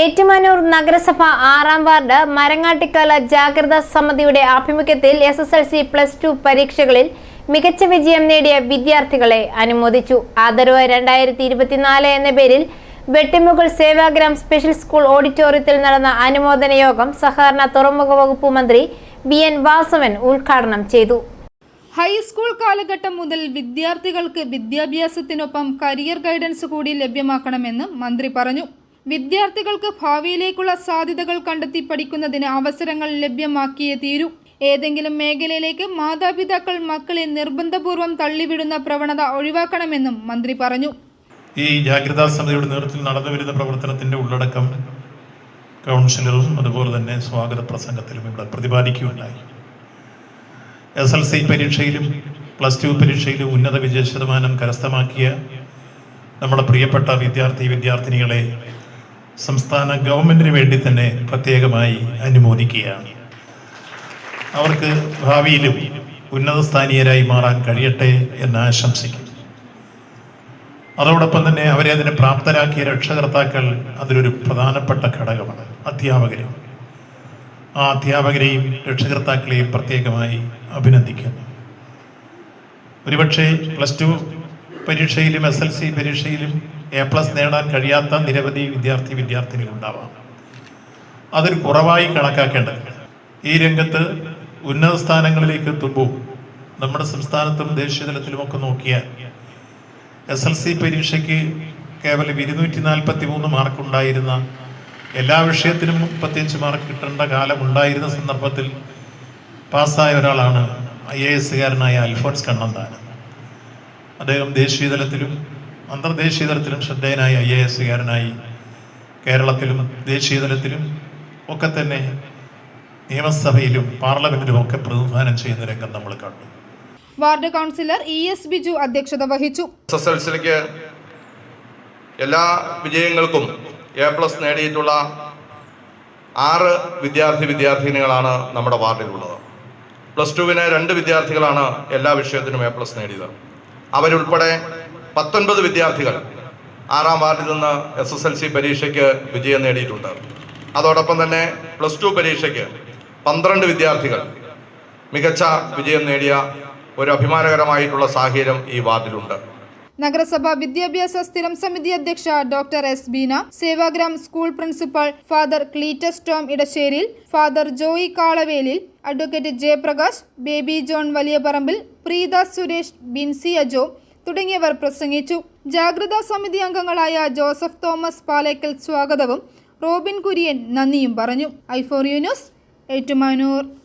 ഏറ്റുമാനൂർ നഗരസഭ ആറാം വാർഡ് മരങ്ങാട്ടിക്കാല ജാഗ്രതാ സമിതിയുടെ ആഭിമുഖ്യത്തിൽ S S L C plus two പരീക്ഷകളിൽ മികച്ച വിജയം നേടിയ വിദ്യാർത്ഥികളെ അനുമോദിച്ചു. ആദരവ് രണ്ടായിരത്തി ഇരുപത്തിനാല് എന്ന പേരിൽ വെട്ടിമുകൾ സേവാഗ്രാം സ്പെഷ്യൽ സ്കൂൾ ഓഡിറ്റോറിയത്തിൽ നടന്ന അനുമോദന യോഗം സഹകരണ തുറമുഖ വകുപ്പ് മന്ത്രി ബി എൻ വാസവൻ ഉദ്ഘാടനം ചെയ്തു. ഹൈസ്കൂൾ കാലഘട്ടം മുതൽ വിദ്യാർത്ഥികൾക്ക് വിദ്യാഭ്യാസത്തിനൊപ്പം കരിയർ ഗൈഡൻസ് കൂടി ലഭ്യമാക്കണമെന്ന് മന്ത്രി പറഞ്ഞു. വിദ്യാർത്ഥികൾക്ക് ഭാവിയിലേക്കുള്ള സാധ്യതകൾ കണ്ടെത്തി പഠിക്കുന്നതിന് അവസരങ്ങൾ ലഭ്യമാക്കിയേ തീരൂ. ഏതെങ്കിലും മേഖലയിലേക്ക് മാതാപിതാക്കൾ മക്കളെ നിർബന്ധപൂർവം തള്ളിവിടുന്ന പ്രവണത ഒഴിവാക്കണമെന്നും മന്ത്രി പറഞ്ഞു. ഈ ജാഗ്രതാ സമിതിയുടെ നേതൃത്വത്തിൽ നടന്നു വരുന്ന ഉള്ളടക്കം കൗൺസിലറും അതുപോലെ തന്നെ സ്വാഗത പ്രസംഗത്തിലും ഇവിടെ പ്രതിപാദിക്കുകയുണ്ടായി. എസ് എൽ സി പരീക്ഷയിലും പ്ലസ് ടു പരീക്ഷയിലും ഉന്നത വിജയ ശതമാനം കരസ്ഥമാക്കിയ നമ്മുടെ പ്രിയപ്പെട്ട വിദ്യാർത്ഥി വിദ്യാർത്ഥിനികളെ സംസ്ഥാന ഗവൺമെന്റിന് വേണ്ടി തന്നെ പ്രത്യേകമായി അനുമോദിക്കുകയാണ്. അവർക്ക് ഭാവിയിലും ഉന്നത സ്ഥാനീയരായി മാറാൻ കഴിയട്ടെ എന്ന് ആശംസിക്കും അതോടൊപ്പം തന്നെ അവരെ അതിനെ പ്രാപ്തരാക്കിയ രക്ഷകർത്താക്കൾ അതിലൊരു പ്രധാനപ്പെട്ട ഘടകമാണ് അധ്യാപകരും. ആ അധ്യാപകരെയും രക്ഷകർത്താക്കളെയും പ്രത്യേകമായി അഭിനന്ദിക്കുന്നു. ഒരുപക്ഷെ പ്ലസ് ടു പരീക്ഷയിലും എസ് എൽ സി പരീക്ഷയിലും എ പ്ലസ് നേടാൻ കഴിയാത്ത നിരവധി വിദ്യാർത്ഥി വിദ്യാർത്ഥിനികളുണ്ടാവാം. അതൊരു കുറവായി കണക്കാക്കേണ്ടത്. ഈ രംഗത്ത് ഉന്നത സ്ഥാനങ്ങളിലേക്ക് എത്തുമ്പോൾ നമ്മുടെ സംസ്ഥാനത്തും ദേശീയ തലത്തിലുമൊക്കെ നോക്കിയാൽ എസ് എൽ സി പരീക്ഷയ്ക്ക് കേവലം ഇരുന്നൂറ്റി നാൽപ്പത്തി മൂന്ന് മാർക്ക് ഉണ്ടായിരുന്ന എല്ലാ വിഷയത്തിനും മുപ്പത്തിയഞ്ച് മാർക്ക് കിട്ടേണ്ട കാലം ഉണ്ടായിരുന്ന സന്ദർഭത്തിൽ പാസ്സായ ഒരാളാണ് ഐ എ എസുകാരനായ അൽഫോൺസ് കണ്ണന്താനം. അദ്ദേഹം ദേശീയ തലത്തിലും അന്തർദേശീയ തലത്തിലും ശ്രദ്ധേയനായി ഐ എ എസുകാരനായി കേരളത്തിലും ദേശീയ തലത്തിലും ഒക്കെ തന്നെ നിയമസഭയിലും പാർലമെന്റിലും ഒക്കെ പ്രതിനിധാനം ചെയ്യുന്ന രംഗം നമ്മൾ കണ്ടു. Ward councillor E S Biju അധ്യക്ഷത വഹിച്ചു. എസ് എസ് എൽ എല്ലാ വിജയങ്ങൾക്കും എ പ്ലസ് നേടിയിട്ടുള്ള ആറ് വിദ്യാർത്ഥി വിദ്യാർത്ഥിനികളാണ് നമ്മുടെ വാർഡിലുള്ളത്. പ്ലസ് ടുവിന് രണ്ട് വിദ്യാർത്ഥികളാണ് എല്ലാ വിഷയത്തിനും എ പ്ലസ് നേടിയത്. അവരുൾപ്പെടെ പത്തൊൻപത് വിദ്യാർത്ഥികൾ ആറാം വാർഡിൽ നിന്ന് എസ് എസ് എൽ സി പരീക്ഷയ്ക്ക് വിജയം നേടിയിട്ടുണ്ട്. അതോടൊപ്പം തന്നെ പ്ലസ് ടു പരീക്ഷയ്ക്ക് പന്ത്രണ്ട് വിദ്യാർത്ഥികൾ മികച്ച വിജയം നേടിയ ഒരു അഭിമാനകരമായിട്ടുള്ള സാഹചര്യം ഈ വാർഡിലുണ്ട്. നഗരസഭ വിദ്യാഭ്യാസ സ്ഥിരം സമിതി അധ്യക്ഷ doctor S Beena Sevagram school principal father Cleetus Tom Edasseril father Joy Kalavelil advocate Jayaprakash Baby John Valiyaparambil Preetha Suresh Binsi Ajo തുടങ്ങിയവർ പ്രസംഗിച്ചു. ജാഗ്രതാ സമിതി അംഗങ്ങളായ ജോസഫ് തോമസ് പാലേക്കൽ സ്വാഗതവും റോബിൻ കുര്യൻ നന്ദിയും പറഞ്ഞു. ഐഫോറിയോ ന്യൂസ് ഏറ്റുമാനൂർ.